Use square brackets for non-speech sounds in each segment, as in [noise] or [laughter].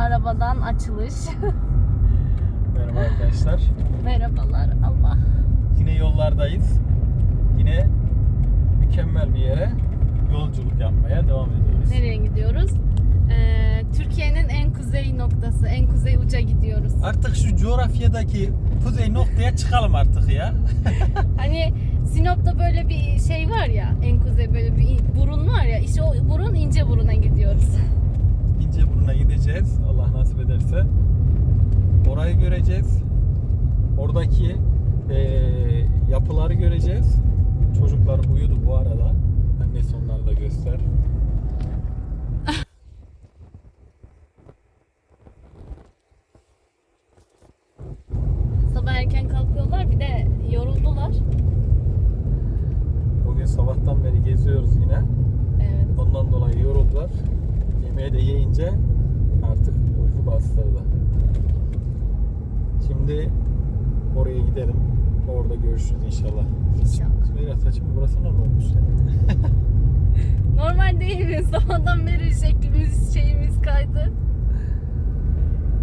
Arabadan açılış. [laughs] Merhaba arkadaşlar. Merhabalar. Allah. Yine yollardayız. Yine mükemmel bir yere yolculuk yapmaya devam ediyoruz. Nereye gidiyoruz? Ee, Türkiye'nin en kuzey noktası, en kuzey uca gidiyoruz. Artık şu coğrafyadaki kuzey noktaya çıkalım artık ya. [laughs] Hani Sinop'ta böyle bir şey var ya, en kuzey böyle bir burun var ya, işte o burun ince buruna gidiyoruz. Göreceğiz. Oradaki eee, yapıları göreceğiz. Çocuklar uyudu bu arada. Annesi onları da göster. [laughs] Sabah erken kalkıyorlar, bir de yoruldular. Bugün sabahtan beri geziyoruz yine. Evet. Ondan dolayı yoruldular. Yemeği de yiyince artık uyku bastırdı. Şimdi oraya gidelim. Orada görüşürüz inşallah. İnşallah. Sümeyra saçım burası ne olmuş ya? [laughs] Normal değil mi? Sabahtan beri şeklimiz, şeyimiz kaydı.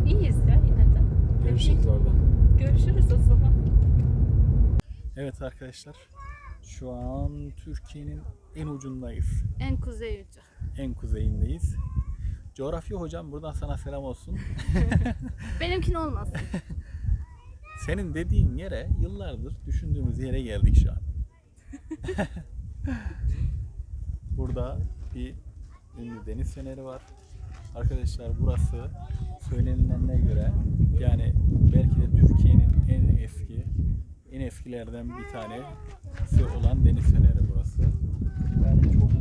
İyiyiz ya yine de. Görüşürüz orada. Görüşürüz o zaman. Evet arkadaşlar. Şu an Türkiye'nin en ucundayız. En kuzey ucu. En kuzeyindeyiz. Coğrafya hocam buradan sana selam olsun. [laughs] Benimkin olmaz. [laughs] Senin dediğin yere yıllardır düşündüğümüz yere geldik şu an. [laughs] Burada bir ünlü deniz feneri var. Arkadaşlar burası söylenilenine göre yani belki de Türkiye'nin en eski en eskilerden bir tanesi olan deniz feneri burası. Yani çok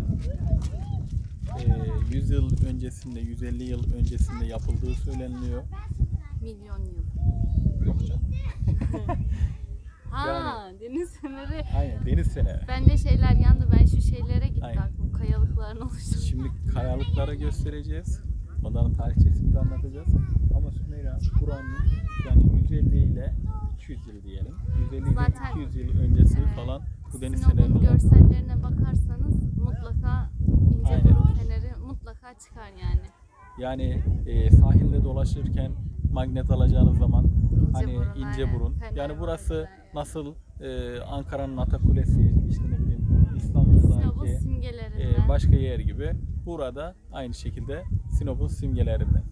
eee 100 yıl öncesinde 150 yıl öncesinde yapıldığı söyleniliyor. Milyon yıl. Canım. [laughs] Ha deniz feneri. Aynen deniz feneri. Bende şeyler yandı. Ben şu şeylere gitti Aynen. aklım. Kayalıkların oluştu. Şimdi kayalıkları göstereceğiz. Onların tarihçesini de anlatacağız. Ama Sümeyra buranın yani 150 ile 200 yıl diyelim. 150 ile Zaten- 200 yıl öncesi Evet. falan bu deniz olan. görsellerine bakarsanız mutlaka ince Aynen. burun feneri mutlaka çıkar yani. Yani e, sahilde dolaşırken magnet alacağınız zaman hani burun, ince burun. Feneri Yani burası güzel. nasıl e, Ankara'nın Atakulesi işte ne bileyim İstanbul'daki simgelerinden. e, başka yer gibi. Burada aynı şekilde Sinop'un simgelerinden.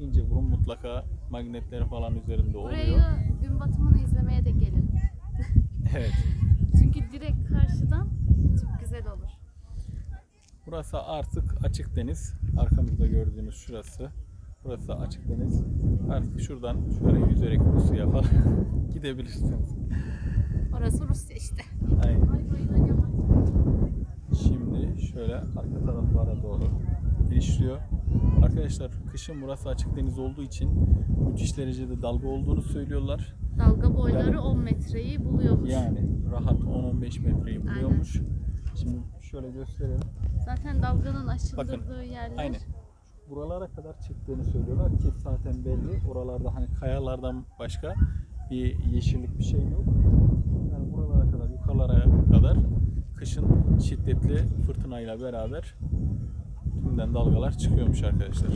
İnce burun mutlaka magnetleri falan üzerinde Burayı oluyor. gün batımını izlemeye de gelin. [laughs] Evet. Çünkü direkt karşıdan çok güzel olur. Burası artık açık deniz. Arkamızda gördüğünüz şurası. Burası açık deniz. Artık şuradan şöyle yüzerek Rusya'ya falan [laughs] gidebilirsiniz. Orası Rusya işte. Aynen. Ay ay ay ay. Şimdi şöyle arka taraflara doğru geliştiriyor. Arkadaşlar kışın burası açık deniz olduğu için müthiş derecede dalga olduğunu söylüyorlar. Dalga boyları Yani- 10 metreyi buluyormuş. Yani rahat 10-15 metreyi buluyormuş. Şimdi şöyle gösterelim. Zaten dalganın aşındırdığı yerler. Aynen. Buralara kadar çıktığını söylüyorlar ki zaten belli. Oralarda hani kayalardan başka bir yeşillik bir şey yok. Yani buralara kadar, yukarılara kadar kışın şiddetli fırtınayla beraber tümden dalgalar çıkıyormuş arkadaşlar.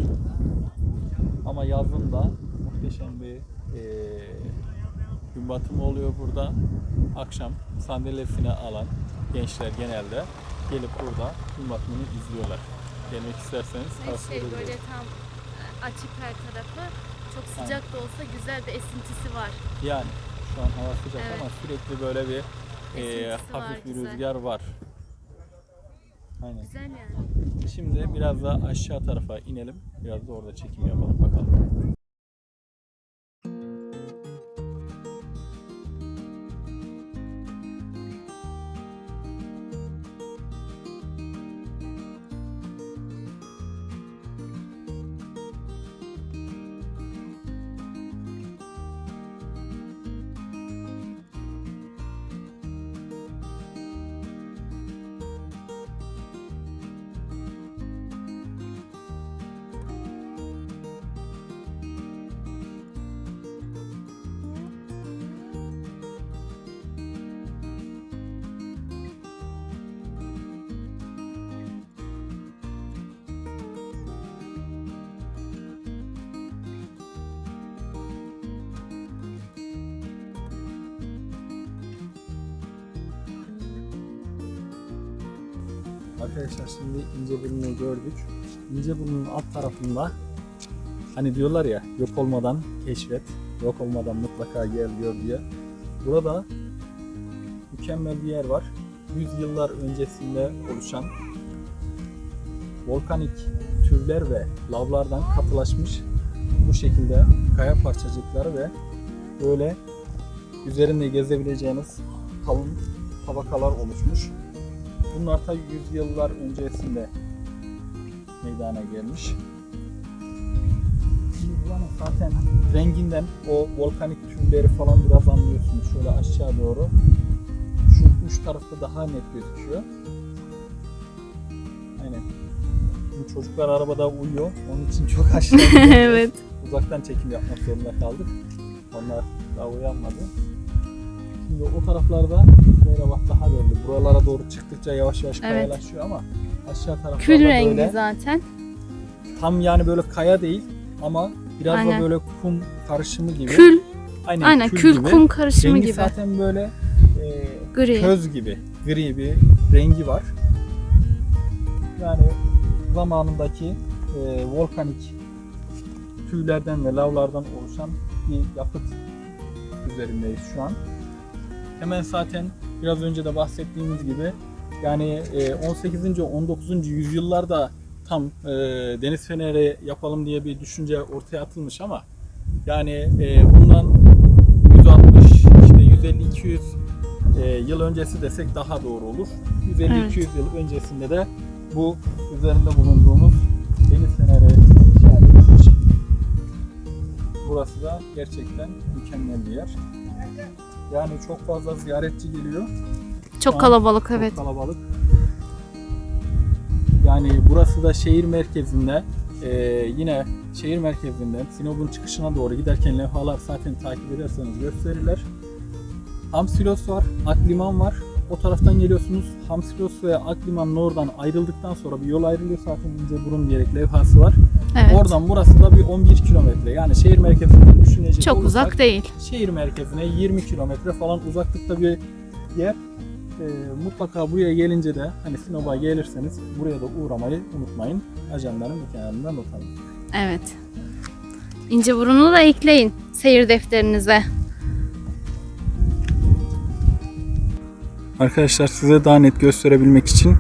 Ama yazın da muhteşem bir eee gün batımı oluyor burada. Akşam sandalyesine alan gençler genelde gelip burada gün batımını izliyorlar. Gelmek isterseniz tavsiye şey böyle tam e, açık her tarafı. Çok sıcak da olsa güzel bir esintisi var. Yani şu an hava sıcak Evet. ama sürekli böyle bir eee, Esintisi var, hafif bir güzel. rüzgar var. Aynen. Güzel yani. Şimdi biraz daha aşağı tarafa inelim. Biraz da orada çekim yapalım bakalım. Arkadaşlar şimdi İnceburnu'nu gördük. İnceburnu'nun alt tarafında hani diyorlar ya yok olmadan keşfet, yok olmadan mutlaka gel gör diye. Burada mükemmel bir yer var. Yüzyıllar öncesinde oluşan volkanik türler ve lavlardan katılaşmış bu şekilde kaya parçacıkları ve böyle üzerinde gezebileceğiniz kalın tabakalar oluşmuş. Bunlar tabi yüzyıllar öncesinde meydana gelmiş. Şimdi buranın zaten renginden o volkanik türleri falan biraz anlıyorsunuz. Şöyle aşağı doğru. Şu uç tarafta daha net gözüküyor. Aynen. Şimdi çocuklar arabada uyuyor. Onun için çok aşağı [laughs] evet. Uzaktan çekim yapmak zorunda kaldık. Onlar daha uyanmadı. Şimdi o taraflarda bak daha belli. Buralara doğru çıktıkça yavaş yavaş Evet. kayalaşıyor ama aşağı taraflarda Kül rengi böyle zaten. tam yani böyle kaya değil ama biraz Aynen. da böyle kum karışımı gibi. Kül, Aynen, aynen kül gibi. kum karışımı Rengi gibi. zaten böyle e, Gri. köz gibi, gri bir rengi var. Yani zamanındaki e, volkanik tüylerden ve lavlardan oluşan bir yapıt üzerindeyiz şu an. Hemen zaten biraz önce de bahsettiğimiz gibi yani e, 18. 19. yüzyıllarda tam e, deniz feneri yapalım diye bir düşünce ortaya atılmış ama yani e, bundan 160 işte 150 200 e, yıl öncesi desek daha doğru olur. 150-200 Evet. yıl öncesinde de bu üzerinde bulunduğumuz deniz feneri edilmiş. Burası da gerçekten mükemmel bir yer. Yani çok fazla ziyaretçi geliyor. Çok kalabalık Çok evet. kalabalık. Yani burası da şehir merkezinde e, yine şehir merkezinden Sinop'un çıkışına doğru giderken levhalar zaten takip ederseniz gösterirler. Hamsilos var, Akliman var. O taraftan geliyorsunuz. Hamsilos ve Akliman'ın oradan ayrıldıktan sonra bir yol ayrılıyor zaten İnceburun diyerek levhası var. Evet. Oradan burası da bir 11 kilometre. Yani şehir merkezinden düşünecek Çok olursak uzak değil. şehir merkezine 20 kilometre falan uzaklıkta bir yer. Ee, mutlaka buraya gelince de hani Sinop'a gelirseniz buraya da uğramayı unutmayın. Ajandanın bir kenarında not alın. Evet. İnceburun'u da ekleyin seyir defterinize. Arkadaşlar size daha net gösterebilmek için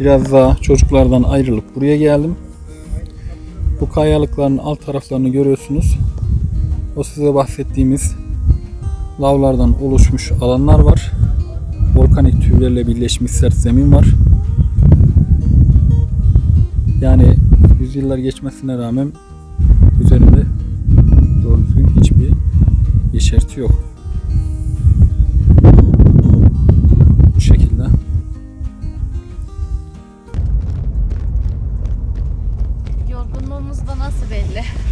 biraz daha çocuklardan ayrılıp buraya geldim. Bu kayalıkların alt taraflarını görüyorsunuz. O size bahsettiğimiz lavlardan oluşmuş alanlar var. Volkanik türlerle birleşmiş sert zemin var. Yani yüzyıllar geçmesine rağmen üzerinde doğru düzgün hiçbir yeşerti yok. belli.